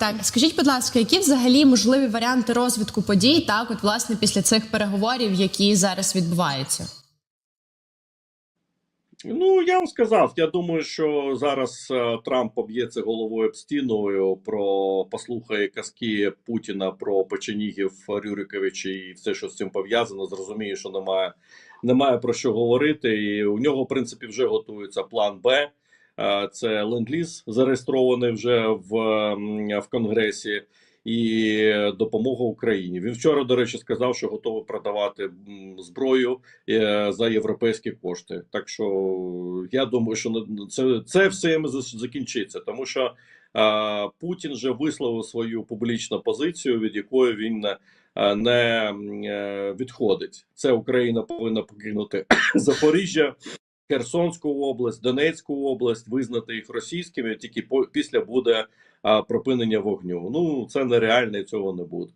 Так, скажіть, будь ласка, які взагалі можливі варіанти розвитку подій, так, от власне після цих переговорів, які зараз відбуваються? Ну я вам сказав. Я думаю, що зараз е, Трамп поб'ється головою об стіною про послухає казки Путіна про печенігів Рюриковича і все, що з цим пов'язано. Зрозуміє, що немає, немає про що говорити. І у нього, в принципі, вже готується план Б. Е, Це ленд-ліз зареєстрований вже в, в Конгресі. І допомога Україні. Він вчора, до речі, сказав, що готовий продавати зброю е, за європейські кошти. Так що я думаю, що це, це все закінчиться, тому що е, Путін вже висловив свою публічну позицію, від якої він не, відходить. Це Україна повинна покинути Запоріжжя. Херсонську область, Донецьку область визнати їх російськими тільки після буде а, припинення вогню. Ну це нереально і цього не буде.